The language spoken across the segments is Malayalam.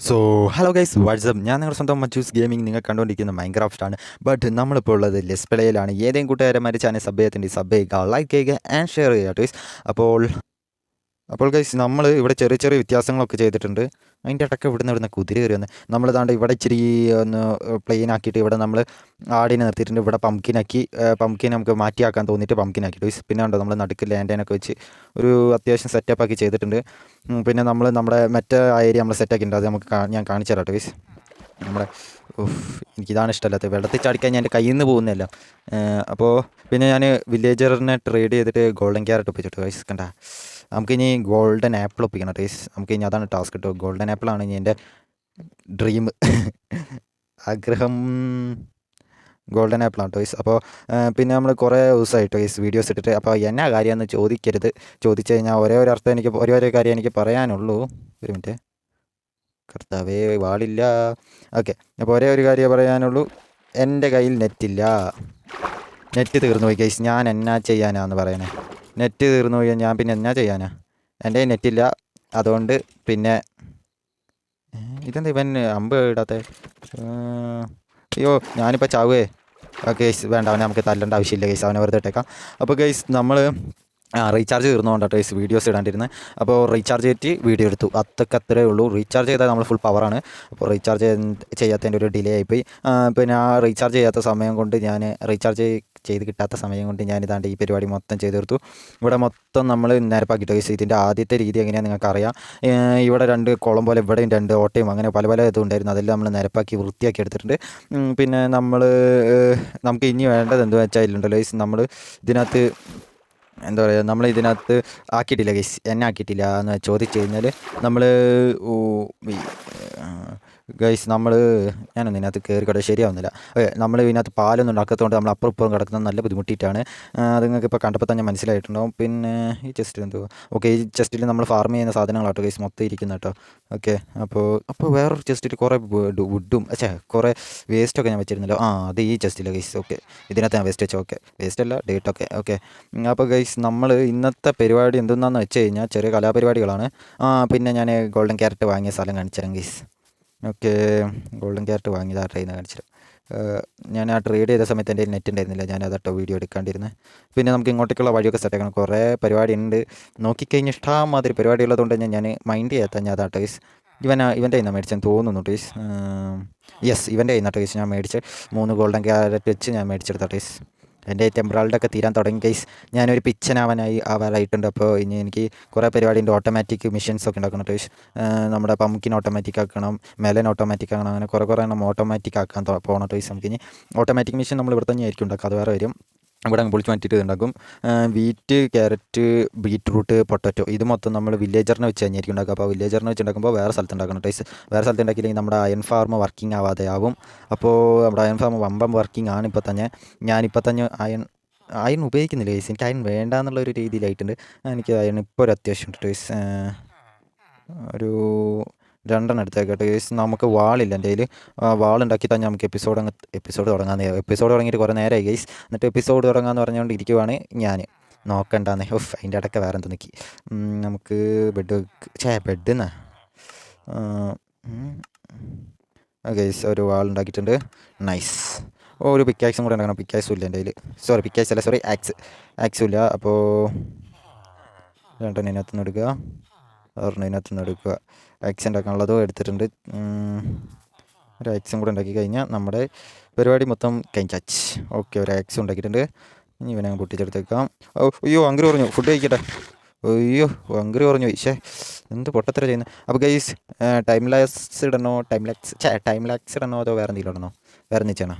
സോ ഹലോ ഗൈസ് വാട്സപ്പ് ഞാൻ നിങ്ങളുടെ സ്വന്തം മച്ചൂസ് ഗെയിമിംഗ് നിങ്ങൾ കണ്ടുകൊണ്ടിരിക്കുന്ന മൈൻക്രാഫ്റ്റ് ആണ്. ബട്ട് നമ്മളിപ്പോൾ ഉള്ളത് ലെസ് പ്ലേയിലാണ് ഏതെങ്കിലും കൂട്ടുകാരന്മാർ ചാനൽ സബ് ചെയ്യത്തിന്റെ സബ് ചെയ്യുക ലൈക്ക് ചെയ്യുക ആൻഡ് ഷെയർ ചെയ്യുക ഗൈസ് അപ്പോൾ അപ്പോൾ ഗൈസ് നമ്മൾ ഇവിടെ ചെറിയ ചെറിയ വ്യത്യാസങ്ങളൊക്കെ ചെയ്തിട്ടുണ്ട്. അതിന്റെ ഇടയ്ക്ക് ഇവിടുന്ന് ഇവിടുന്ന് കുതിര കയറി വന്ന് നമ്മൾ താണ്ട് ഇവിടെ ഇച്ചിരി ഒന്ന് പ്ലെയിൻ ആക്കിയിട്ട് ഇവിടെ നമ്മൾ ആടിനെ നിർത്തിയിട്ടുണ്ട്. ഇവിടെ പംകിനാക്കി പംകിൻ നമുക്ക് മാറ്റിയാക്കാൻ തോന്നിയിട്ട് പംകിനാക്കി ഗൈസ് പിന്നെ ഉണ്ടോ നമ്മൾ നടുക്ക് ലാൻഡേനൊക്കെ വെച്ച് ഒരു അത്യാവശ്യം സെറ്റപ്പ് ആക്കി ചെയ്തിട്ടുണ്ട്. പിന്നെ നമ്മൾ നമ്മുടെ മറ്റേ ഏരിയ നമ്മൾ സെറ്റാക്കിയിട്ടുണ്ട് അത് നമുക്ക് ഞാൻ കാണിച്ചു തരാം ഗൈസ് നമ്മുടെ എനിക്കിതാണ് ഇഷ്ടമല്ലാത്തത്. വെള്ളത്തിൽ ചാടിക്കാൻ ഞാൻ എന്റെ കയ്യിൽ നിന്ന് പോകുന്നില്ല അപ്പോൾ പിന്നെ ഞാൻ വില്ലേജറിനെ ട്രേഡ് ചെയ്തിട്ട് ഗോൾഡൻ ക്യാരറ്റ് ഒപ്പിച്ചിട്ട് ഗൈസ് കണ്ട? നമുക്കിനി ഗോൾഡൻ ആപ്പിൾ ഒപ്പിക്കണം ടേസ് നമുക്ക് ഇനി അതാണ് ടാസ്ക് കിട്ടുക ഗോൾഡൻ ആപ്പിളാണ് ഇനി എന്റെ ഡ്രീം ആഗ്രഹം ഗോൾഡൻ ആപ്പിളാണ് ടോയ്സ് അപ്പോൾ പിന്നെ നമ്മൾ കുറേ ദിവസമായി ടോയ്സ് വീഡിയോസ് ഇട്ടിട്ട്. അപ്പോൾ എന്നാ കാര്യമെന്ന് ചോദിക്കരുത്. ചോദിച്ചു കഴിഞ്ഞാൽ ഒരേ ഒരു അർത്ഥം എനിക്ക് ഒരേ ഒരേ കാര്യം എനിക്ക് പറയാനുള്ളൂ. ഒരു മിനിറ്റ് കർത്താവേ വാളില്ല. ഓക്കെ അപ്പോൾ ഒരേ ഒരു കാര്യമേ പറയാനുള്ളൂ. എന്റെ കയ്യിൽ നെറ്റില്ല നെറ്റ് തീർന്നു പോയി കേസ് ഞാൻ എന്നാ ചെയ്യാനാന്ന് പറയണേ? നെറ്റ് തീർന്നു പോയി ഞാൻ പിന്നെ എന്നാ ചെയ്യാനാ? എന്റെ നെറ്റില്ല. അതുകൊണ്ട് പിന്നെ ഇതെന്താ ഇവൻ അമ്പ് ഇടാത്ത? അയ്യോ ഞാനിപ്പോൾ ചാവേ ഗൈസ് വേണ്ട അവനെ നമുക്ക് തല്ലേണ്ട ആവശ്യമില്ല കേസ് അവനെ വെറുതെ ഇട്ടേക്കാം. അപ്പോൾ കേസ് നമ്മൾ റീചാർജ് തീർന്നുകൊണ്ടാണ് ഈ വീഡിയോസ് ഇടാണ്ടിരുന്നത് അപ്പോൾ റീചാർജ് ചെയ്തിട്ട് വീഡിയോ എടുത്തു. അത്തൊക്കെ അത്രേ ഉള്ളൂ. റീചാർജ് ചെയ്താൽ നമ്മൾ ഫുൾ പവറാണ് അപ്പോൾ റീചാർജ് ചെയ്യാത്തതിന്റെ ഒരു ഡിലേ ആയിപ്പോയി. ആ, പിന്നെ ആ റീചാർജ് ചെയ്യാത്ത സമയം കൊണ്ട് ഞാൻ റീചാർജ് ചെയ്ത് കിട്ടാത്ത സമയം കൊണ്ട് ഞാൻ ഇതാണ്ട് ഈ പരിപാടി മൊത്തം ചെയ്ത് തീർത്തു. ഇവിടെ മൊത്തം നമ്മൾ നിരപ്പാക്കിയിട്ട് ഗൈസ് ഇതിന്റെ ആദ്യത്തെ രീതി എങ്ങനെയാണെന്ന് നിങ്ങൾക്ക് അറിയാം ഇവിടെ രണ്ട് കുളം പോലെ ഇവിടെയും രണ്ട് ഓട്ടയും അങ്ങനെ പല പല ഇതും ഉണ്ടായിരുന്നു. അതെല്ലാം നമ്മൾ നിരപ്പാക്കി വൃത്തിയാക്കി എടുത്തിട്ടുണ്ട്. പിന്നെ നമ്മൾ നമുക്ക് ഇനി വേണ്ടത് എന്താ വെച്ചാൽ ഇല്ലുണ്ടല്ലോ നമ്മൾ ഇതിനകത്ത് എന്താ പറയുക നമ്മൾ ഇതിനകത്ത് ആക്കിയിട്ടില്ല ഗൈസ് എന്നെ ആക്കിയിട്ടില്ല എന്ന് ചോദിച്ചു കഴിഞ്ഞാൽ നമ്മൾ ഗൈസ് നമ്മൾ ഞാനൊന്നും ഇതിനകത്ത് കയറി ശരിയാവുന്നില്ല. നമ്മൾ ഇതിനകത്ത് പാലൊന്നും ഉണ്ടാക്കാത്തതുകൊണ്ട് നമ്മൾ അപ്പുറപ്പുറം കിടക്കുന്നത് നല്ല ബുദ്ധിമുട്ടിയിട്ടാണ്. അത് നിങ്ങൾക്ക് ഇപ്പോൾ കണ്ടപ്പോൾ തന്നെ മനസ്സിലായിട്ടുണ്ടാവും. പിന്നെ ഈ ചെസ്റ്റിൽ എന്തോ. ഓക്കെ ഈ ചെസ്റ്റിൽ നമ്മൾ ഫാർം ചെയ്യുന്ന സാധനങ്ങളാട്ടോ ഗൈസ് മൊത്തം ഇരിക്കുന്ന കേട്ടോ. ഓക്കെ അപ്പോൾ അപ്പോൾ വേറൊരു ചെസ്റ്റിൽ കുറേ വുഡും അച്ഛാ കുറേ വേസ്റ്റൊക്കെ ഞാൻ വെച്ചിരുന്നല്ലോ. ആ അത് ഈ ചെസ്റ്റില്ല ഗൈസ് ഓക്കെ. ഇതിനകത്ത് ഞാൻ വേസ്റ്റ് വെച്ചോ ഓക്കെ. വേസ്റ്റ് അല്ല ഡേറ്റ് ഓക്കെ. ഓക്കെ അപ്പോൾ ഗൈസ് നമ്മൾ ഇന്നത്തെ പരിപാടി എന്തെന്നാന്ന് വെച്ച് കഴിഞ്ഞാൽ ചെറിയ കലാപരിപാടികളാണ്. ആ പിന്നെ ഞാൻ ഗോൾഡൻ ക്യാരറ്റ് വാങ്ങിയ സ്ഥലം കാണിച്ചുതരാം ഗൈസ് ഓക്കെ. ഗോൾഡൻ ക്യാരറ്റ് വാങ്ങിയത് ആ ട്രെയിൻ കാണിച്ചുതരാം. ഞാൻ ആ ട്രേഡ് ചെയ്ത സമയത്ത് എന്റെ നെറ്റ് ഉണ്ടായിരുന്നില്ല ഞാൻ അതട്ടോ വീഡിയോ എടുക്കാണ്ടിരുന്നത് പിന്നെ നമുക്ക് ഇങ്ങോട്ടേക്കുള്ള വഴിയൊക്കെ സെറ്റ് ആക്കണം. കുറേ പരിപാടി ഉണ്ട് നോക്കിക്കഴിഞ്ഞ് ഇഷ്ടമാതിരി പരിപാടി ഉള്ളതുകൊണ്ട് തന്നെ ഞാൻ മൈൻഡ് ചെയ്യാത്ത ഞാൻ അതാ ടോയ്സ് ഇവൻ ഇവന്റെ കയ്യിൽ മേടിച്ചെന്ന് തോന്നുന്നു ടോയ്സ് യെസ് ഇവന്റെ കയ്യിൽ നിന്നാണ് ടോയ്സ് ഞാൻ മേടിച്ച് മൂന്ന് ഗോൾഡൻ ക്യാരറ്റ് വെച്ച് ഞാൻ മേടിച്ചെടുത്ത ടേസ് എന്റെ ടെമ്പറാളുടെ ഒക്കെ തീരാൻ തുടങ്ങി കേസ് ഞാനൊരു പിച്ചനാവാനായി ആവാറായിട്ടുണ്ട് അപ്പോൾ ഇനി എനിക്ക് കുറേ പരിപാടിയുണ്ട്. ഓട്ടോമാറ്റിക് മെഷീൻസ് ഒക്കെ ഉണ്ടാക്കണം ടേസ് നമ്മുടെ പമ്പിൻ ഓട്ടോമാറ്റിക് ആക്കണം മെലൻ ഓട്ടോമാറ്റിക് ആക്കണം അങ്ങനെ കുറേ കുറേ എണ്ണം ഓട്ടോമാറ്റിക് ആക്കാൻ പോകണം ടേസ് നമുക്ക് ഇനി ഓട്ടോമാറ്റിക് മെഷീൻ നമ്മൾ ഇവിടെ തന്നെ ആയിരിക്കും ഉണ്ടാക്കുക. അത് വേറെ വരും. ഇവിടെ അങ്ങ് പൊളിച്ച് മാറ്റിയിട്ട് ഉണ്ടാക്കും വീറ്റ് ക്യാരറ്റ് ബീറ്റ്റൂട്ട് പൊട്ടറ്റോ ഇത് മൊത്തം നമ്മൾ വില്ലേജറിനെ വെച്ച് തന്നെയായിരിക്കും ഉണ്ടാക്കുക. അപ്പോൾ വില്ലേജറിനെ വെച്ച് ഉണ്ടാക്കുമ്പോൾ വേറെ സ്ഥലത്ത് ഉണ്ടാക്കണം ടൈസ് വേറെ സ്ഥലത്ത് ഉണ്ടാക്കിയില്ലെങ്കിൽ നമ്മുടെ അയൺ ഫാർമ വർക്കിംഗ് ആവാതെ ആവും. അപ്പോൾ നമ്മുടെ അയൺ ഫാം വമ്പം വർക്കിംഗ് ആണ് ഇപ്പോൾ തന്നെ. ഞാനിപ്പോൾ തന്നെ അയൺ അയൺ ഉപയോഗിക്കുന്നില്ല ടൈസ് എനിക്ക് അയൺ വേണ്ട എന്നുള്ള ഒരു രീതിയിലായിട്ടുണ്ട്. എനിക്ക് അയൺ ഇപ്പോൾ ഒരു അത്യാവശ്യമുണ്ട് ടൈസ് ഒരു രണ്ടെണ്ണം എടുത്തേക്കട്ടെ ഗൈസ് നമുക്ക് വാളില്ല. എന്റെ കയ്യിൽ വാളുണ്ടാക്കി തന്നെ നമുക്ക് എപ്പിസോഡ് അങ്ങ് എപ്പിസോഡ് തുടങ്ങാൻ എപ്പിസോഡ് തുടങ്ങിയിട്ട് കുറേ നേരമായി ഗൈസ്. എന്നിട്ട് എപ്പിസോഡ് തുടങ്ങാമെന്ന് പറഞ്ഞുകൊണ്ട് ഇരിക്കുവാണ് ഞാൻ നോക്കണ്ടാന്നേ. ഓഫ് അതിന്റെ ഇടയ്ക്ക് വേറെ എന്താ നിൽക്കി നമുക്ക് ബെഡ് ചേ ബെഡ് എന്നാ ഗൈസ് ഒരു വാൾ ഉണ്ടാക്കിയിട്ടുണ്ട് നൈസ് ഓ ഒരു പിക്കാക്സും കൂടെ ഉണ്ടാക്കണം. പിക്കാക്സും ഇല്ല എന്റെ കയ്യിൽ സോറി പിക്കാക്സ് അല്ല. സോറി ആക്സ് ആക്സും ഇല്ല. അപ്പോൾ രണ്ടെണ്ണം ഇതിനകത്തുനിന്ന് എടുക്കുക. ഒരെണ്ണം ഇതിനകത്തുനിന്ന് എടുക്കുക. ആക്സ് ഉണ്ടാക്കാനുള്ളതും എടുത്തിട്ടുണ്ട്. ഒരു ആക്സും കൂടെ ഉണ്ടാക്കി കഴിഞ്ഞാൽ നമ്മുടെ പരിപാടി മൊത്തം കഴിഞ്ഞാച്ച് ഓക്കെ ഒരു ആക്സും ഉണ്ടാക്കിയിട്ടുണ്ട്. ഇനി ഇവനെ പൊട്ടിച്ചെടുത്തേക്കാം. അയ്യോ അങ്കറി പറഞ്ഞു ഫുഡ് കഴിക്കട്ടെ. അയ്യോ അങ്കറി പറഞ്ഞു ഈശേ എന്ത് പൊട്ടത്തര ചെയ്യുന്നത് അപ്പോൾ ഗൈസ് ടൈം ലാക്സ് ഇടണോ ടൈം ലാക്സ് ചേ ടൈം ലാക്സ് ഇടണോ അതോ വേറെ എന്തെങ്കിലും ഇടണോ? വേറെ എന്തിച്ചാണോ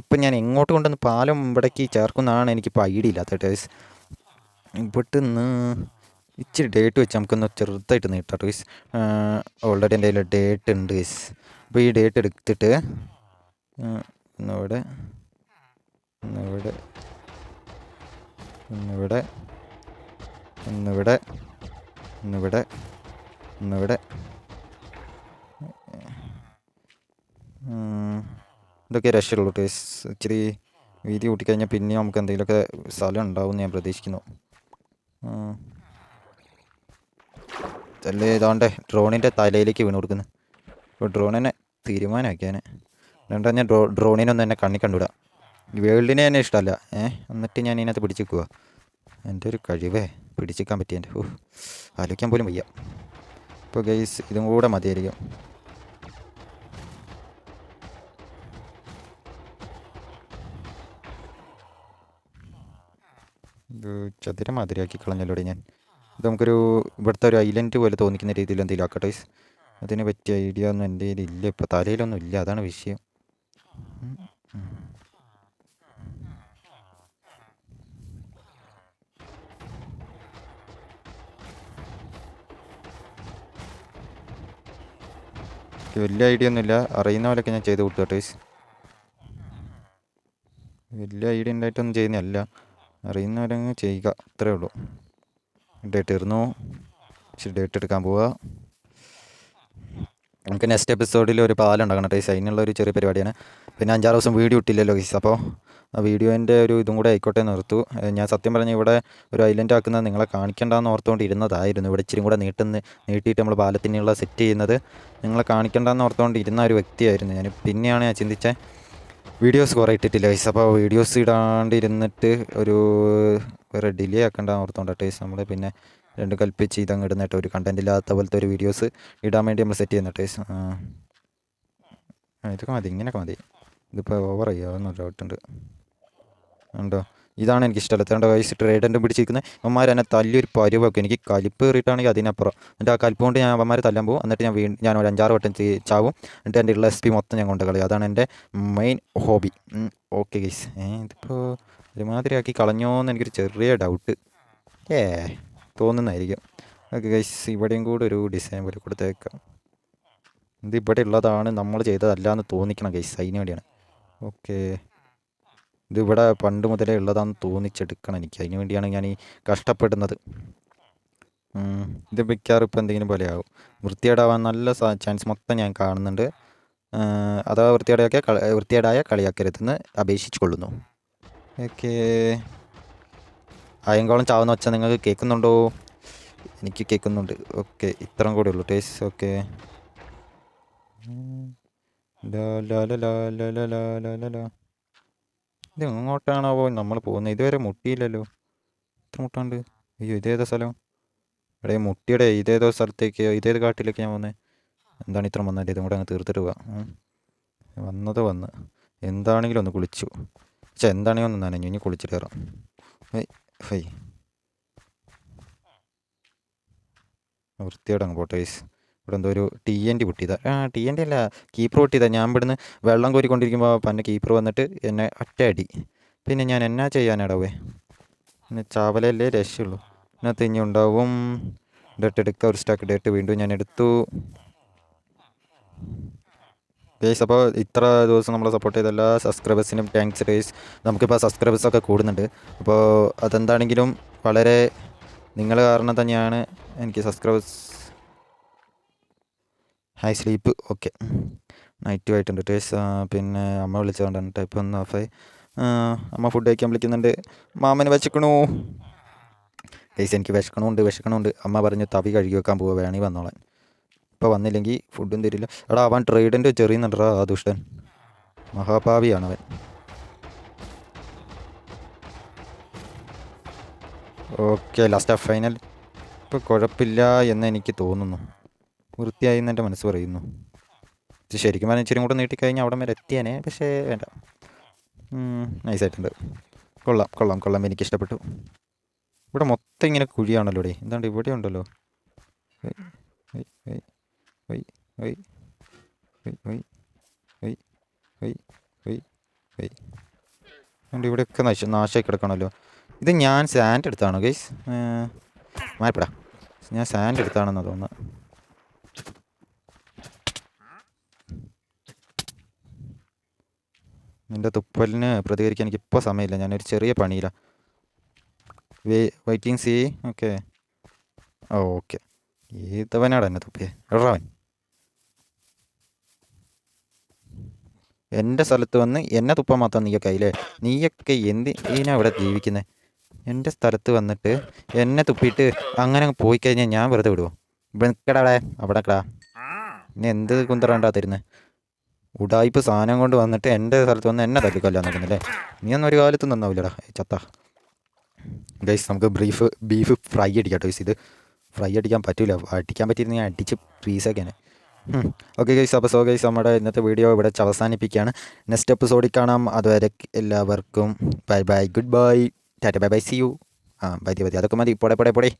ഇപ്പം ഞാൻ എങ്ങോട്ട് കൊണ്ടുവന്ന് പാലം ഇവിടേക്ക് ചേർക്കുന്നതാണ് എനിക്കിപ്പോൾ ഐഡിയ ഇല്ലാത്ത ഗൈസ് ഇവിടുന്ന് ഇച്ചിരി ഡേറ്റ് വെച്ച് നമുക്കൊന്ന് ചെറുതായിട്ട് നീട്ടാം ഗൈസ് ഓൾറെഡി എന്റെ കയ്യിൽ ഡേറ്റ് ഉണ്ട് ഗൈസ് അപ്പോൾ ഈ ഡേറ്റ് എടുത്തിട്ട് ഇന്നിവിടെ ഒന്നിവിടെ ഒന്നിവിടെ ഒന്നിവിടെ ഒന്നിവിടെ ഉം. ഇതൊക്കെ രക്ഷയുള്ളൂ ടേസ് ഇച്ചിരി വീതി കൂട്ടിക്കഴിഞ്ഞാൽ പിന്നെ നമുക്ക് എന്തെങ്കിലുമൊക്കെ സ്ഥലം ഉണ്ടാവും ഞാൻ പ്രതീക്ഷിക്കുന്നു. അല്ലേ ഇതാണ്ടേ ഡ്രോണിന്റെ തലയിലേക്ക് വീണ് കൊടുക്കുന്നു. ഇപ്പോൾ ഡ്രോണിനെ തീരുമാനമാക്കിയാണ് രണ്ടാ ഞാൻ ഡ്രോ ഡ്രോണിനൊന്നും എന്നെ കണ്ണി കണ്ടുവിടാം വേൾഡിനെ എന്നെ ഇഷ്ടമല്ല. ഏ? എന്നിട്ട് ഞാൻ ഇതിനകത്ത് പിടിച്ചിക്കുക എന്റെ ഒരു കഴിവേ പിടിച്ചിക്കാൻ പറ്റിയ എന്റെ. ഓ ആലോചിക്കാൻ പോലും വയ്യ. ഇപ്പോൾ ഗൈസ് ഇതും കൂടെ മതിയായിരിക്കും. ചതുര മാതിരിയാക്കി കളഞ്ഞല്ലോടെ ഞാൻ. നമുക്കൊരു ഇവിടുത്തെ ഒരു ഐലൻഡ് പോലെ തോന്നിക്കുന്ന രീതിയിൽ എന്തെങ്കിലും ആക്കട്ടെ അതിനെ പറ്റിയ ഐഡിയ ഒന്നും എന്റെ കയ്യിൽ ഇല്ല. ഇപ്പോൾ തലയിലൊന്നും ഇല്ല. അതാണ് വിഷയം. വലിയ ഐഡിയ ഒന്നുമില്ല. അറിയുന്ന പോലെയൊക്കെ ഞാൻ ചെയ്ത് കൊടുത്തു കേട്ടോ. വലിയ ഐഡിയ ഉണ്ടായിട്ടൊന്നും ചെയ്യുന്നതല്ല. അറിയുന്നവരങ്ങ് ചെയ്യുക. അത്രേ ഉള്ളൂ. ഡേറ്റ് ഇരുന്നു പക്ഷെ ഡേറ്റ് എടുക്കാൻ പോവുക. നമുക്ക് നെക്സ്റ്റ് എപ്പിസോഡിൽ ഒരു പാലം പാലുണ്ടാക്കണം കേട്ടോ. അതിനുള്ള ഒരു ചെറിയ പരിപാടിയാണ്. പിന്നെ അഞ്ചാറ് ദിവസം വീഡിയോ ഇട്ടില്ലല്ലോ ഗീസ് അപ്പോൾ ആ വീഡിയോന്റെ ഒരു ഇതും കൂടെ ആയിക്കോട്ടെ നിർത്തു ഞാൻ സത്യം പറഞ്ഞ് ഇവിടെ ഒരു ഐലൻഡ് ആക്കുന്നത് നിങ്ങളെ കാണിക്കണ്ടെന്ന് ഓർത്തുകൊണ്ട് ഇരുന്നതായിരുന്നു ഇവിടെ ഇച്ചിരി കൂടെ നീട്ടുന്ന നീട്ടിയിട്ട് നമ്മൾ പാലത്തിനുള്ള സെറ്റ് ചെയ്യുന്നത് നിങ്ങളെ കാണിക്കണ്ടെന്ന് ഓർത്തുകൊണ്ട് ഇരുന്ന ഒരു വ്യക്തിയായിരുന്നു ഞാൻ. പിന്നെയാണ് ഞാൻ ചിന്തിച്ചത് വീഡിയോസ് കുറേ ഇട്ടിട്ടില്ല വൈസ് അപ്പോൾ വീഡിയോസ് ഇടാണ്ടിരുന്നിട്ട് ഒരു വേറെ ഡിലേ ആക്കേണ്ട ഓർത്തുകൊണ്ടാണ് ടേസ് നമ്മൾ പിന്നെ രണ്ട് കൽപ്പിച്ച് ഇതങ്ങ് ഇടുന്നിട്ട് ഒരു കണ്ടന്റ് ഇല്ലാത്ത പോലത്തെ ഒരു വീഡിയോസ് ഇടാൻ വേണ്ടി നമ്മൾ സെറ്റ് ചെയ്യുന്ന ടേസ് ഇതൊക്കെ മതി ഇങ്ങനെയൊക്കെ മതി. ഇതിപ്പോൾ ഓവർ ചെയ്യാവുന്ന ഡൗട്ടുണ്ട് ഉണ്ടോ? ഇതാണ് എനിക്ക് ഇഷ്ടമല്ല കണ്ടോ? വയസ്സ് ട്രേഡന്റെ പിടിച്ചിരിക്കുന്നത് അവന്മാർ എന്നെ തല്ലിയൊരു പരുവൊക്കെ. എനിക്ക് കലിപ്പ് കയറിയിട്ടാണെങ്കിൽ അതിനപ്പുറം. എന്നിട്ട് ആ കലിപ്പ് കൊണ്ട് ഞാൻ അവന്മാരെ തല്ലാൻ പോകും. എന്നിട്ട് ഞാൻ വീണ്ടും ഞാൻ ഒരു അഞ്ചാറ് വട്ടം ചാവും. എന്നിട്ട് എന്റെ ഉള്ള എസ് പി മൊത്തം ഞാൻ കൊണ്ട് കളയും അതാണ് എന്റെ മെയിൻ ഹോബി ഓക്കെ ഗൈസ് ഇതിപ്പോൾ ഒരുമാതിരിയാക്കി കളഞ്ഞോന്ന് എനിക്കൊരു ചെറിയ ഡൗട്ട് ഏ തോന്നുന്നതായിരിക്കും. ഓക്കെ ഗൈസ് ഇവിടെയും കൂടെ ഒരു ഡിസൈൻ പോലെ കൊടുത്തേക്കാം. ഇത് ഇവിടെ ഉള്ളതാണ്. നമ്മൾ ചെയ്തതല്ല എന്ന് തോന്നിക്കണം ഗൈസ് അതിന് വേണ്ടിയാണ്. ഓക്കെ ഇത് ഇവിടെ പണ്ട് മുതലേ ഉള്ളതാണെന്ന് തോന്നിച്ചെടുക്കണം എനിക്ക്. അതിന് വേണ്ടിയാണ് ഞാൻ ഈ കഷ്ടപ്പെടുന്നത് ഇത് മിക്കവാറും ഇപ്പോൾ എന്തെങ്കിലും പോലെയാകും വൃത്തിയേടാവാൻ നല്ല ചാൻസ് മൊത്തം ഞാൻ കാണുന്നുണ്ട്. അഥവാ വൃത്തികേടാക്കിയ വൃത്തികേടായ കളിയാക്കരുതെന്ന് അപേക്ഷിച്ചു കൊള്ളുന്നു ഓക്കെ. അയങ്കോളം ചാവുന്ന വെച്ചാൽ നിങ്ങൾക്ക് കേൾക്കുന്നുണ്ടോ? എനിക്ക് കേൾക്കുന്നുണ്ട്. ഓക്കെ ഇത്രയും കൂടെ ഉള്ളൂ ടേസ്റ്റ് ഓക്കെ. ഇത് എങ്ങോട്ടാണാവോ നമ്മൾ പോകുന്നത് ഇതുവരെ മുട്ടിയില്ലല്ലോ. എത്ര മുട്ടാണ്ട്? അയ്യോ ഇതേതാ സ്ഥലം? എടേ മുട്ടിയുടെ ഇതേതോ സ്ഥലത്തേക്ക് ഇതേത് കാട്ടിലേക്ക് ഞാൻ വന്നത് എന്താണ് ഇത്ര വന്നത് ഇതും കൂടെ അങ്ങ് തീർത്തിട്ട് പോവാം. വന്നത് വന്ന്. എന്താണെങ്കിലും ഒന്ന് കുളിച്ചു. പക്ഷെ എന്താണെങ്കിലും ഒന്ന് നനഞ്ഞു. ഇനി കുളിച്ചിട്ട് കയറാം ഹൈ വൃത്തിയോടെ അങ്ങ് പോട്ടെ guys. ഇവിടെ എന്തോ ഒരു ടി എൻ ടി പൊട്ടിയതാ. ആ ടി എൻ ടി അല്ല കീപ്പർ പൊട്ടിയതാ. ഞാൻ ഇവിടുന്ന് വെള്ളം കോരിക്കൊണ്ടിരിക്കുമ്പോൾ പന്നെ കീപ്പർ വന്നിട്ട് എന്നെ ഒറ്റയടി പിന്നെ ഞാൻ എന്നാ ചെയ്യാനാടാവേ പിന്നെ ചാവലല്ലേ? രക്ഷയുള്ളൂ. ഇതിനകത്ത് ഇനി ഉണ്ടാവും. ഡേട്ട് എടുക്കുക ഒരു സ്റ്റാക്ക് ഡേറ്റ് വീണ്ടും ഞാൻ എടുത്തു. ഗേസ് അപ്പോൾ ഇത്ര ദിവസം നമ്മളെ സപ്പോർട്ട് ചെയ്ത എല്ലാ സബ്സ്ക്രൈബേഴ്സിനും താങ്ക്സ് ഗേസ് നമുക്കിപ്പോൾ സബ്സ്ക്രൈബേഴ്സൊക്കെ കൂടുന്നുണ്ട്. അപ്പോൾ അതെന്താണെങ്കിലും വളരെ നിങ്ങൾ കാരണം തന്നെയാണ് എനിക്ക് subscribers high sleep okay night ആയിട്ടുണ്ട്. ടേസ് പിന്നെ അമ്മ വിളിച്ചതുകൊണ്ടാണ് ടൈപ്പ് ഒന്ന് ഓഫായി അമ്മ ഫുഡ് കഴിക്കാൻ വിളിക്കുന്നുണ്ട്. മാമന് വിശക്കണു. ഗൈസ് എനിക്ക് വിശക്കണമുണ്ട് വിശക്കണമുണ്ട് അമ്മ പറഞ്ഞു തവി കഴുകി വെക്കാൻ പോവുക വേണമെങ്കിൽ വന്നോളാൻ. ഇപ്പോൾ വന്നില്ലെങ്കിൽ ഫുഡും തരില്ല. എടാ അവൻ ട്രേഡിന്റെ ചെറിയുന്നുണ്ടോ ആ ദുഷ്ടൻ. മഹാഭാവിയാണ് അവൻ. ഓക്കെ ലാസ്റ്റ് ഫൈനൽ ഇപ്പോൾ കുഴപ്പമില്ല എന്ന് എനിക്ക് തോന്നുന്നു. വൃത്തിയായി എന്നെ എന്റെ മനസ്സ് പറയുന്നു ശരിക്കും പറഞ്ഞാൽ ഇച്ചിരി കൂടെ നീട്ടിക്കഴിഞ്ഞാൽ അവിടെ വരെ എത്തിയാനേ പക്ഷേ വേണ്ട നൈസായിട്ടുണ്ട് കൊള്ളാം കൊള്ളാം കൊള്ളാം എനിക്ക് ഇഷ്ടപ്പെട്ടു ഇവിടെ മൊത്തം ഇങ്ങനെ കുഴിയാണല്ലോ ഇവിടെ എന്താണ്ട് ഇവിടെ ഉണ്ടല്ലോ അതുകൊണ്ട് ഇവിടെയൊക്കെ നാശ നാശമായി കിടക്കണമല്ലോ ഇത് ഞാൻ സാൻഡ് എടുത്താണോ ഗൈസ് മാറിപ്പെടാം ഞാൻ സാൻഡ് എടുത്താണെന്ന് തോന്നുന്നു നിന്റെ തുപ്പലിന് പ്രതികരിക്കാൻ എനിക്ക് ഇപ്പോൾ സമയമില്ല. ഞാനൊരു ചെറിയ പണിയിലാണ് വേ waiting C okay oh okay ഏതവനാടാ എന്നെ തുപ്പിയെ? എവിടാവൻ എന്റെ സ്ഥലത്ത് വന്ന് എന്നെ തുപ്പാൻ മാത്രം നീയൊക്കെ ആയില്ലേ? നീയൊക്കെ എന്ത് ഇതിനാ ഇവിടെ ജീവിക്കുന്നത് എന്റെ സ്ഥലത്ത് വന്നിട്ട് എന്നെ തുപ്പിയിട്ട് അങ്ങനെ അങ്ങ് പോയി കഴിഞ്ഞാൽ ഞാൻ വെറുതെ വിടുമോ ഇവിടെ നിൽക്കടാ അവിടെ അവിടെ നിൽക്കടാ ഇനി എന്ത് കുന്തറാണ്ടാ തരുന്നത് ഉടായിപ്പ് സാധനം കൊണ്ട് വന്നിട്ട് എന്റെ സ്ഥലത്ത് വന്ന് എന്നെ തല്ലിക്കൊല്ലാൻ നോക്കുന്നില്ലേ നീ ഒന്നും ഒരു കാലത്ത് നന്നാവില്ലടാ ചത്ത. ഗൈസ് നമുക്ക് ബ്രീഫ് ബീഫ് ഫ്രൈ അടിക്കാം ഗൈസ് ഇത് ഫ്രൈ അടിക്കാൻ പറ്റില്ല അടിക്കാൻ പറ്റിയിരുന്ന ഞാൻ അടിച്ച് പീസൊക്കെയാണ് ഓക്കെ ഗൈസ് അപ്പോൾ സോ ഗൈസ് നമ്മുടെ ഇന്നത്തെ വീഡിയോ ഇവിടെ അവസാനിപ്പിക്കുകയാണ്. നെക്സ്റ്റ് എപ്പിസോഡിൽ കാണാം. അതുവരെ എല്ലാവർക്കും bye bye good bye Tata bye bye see you ആ ബൈ ബൈ അതൊക്കെ മതി. പോടെ പോടെ പോടെ.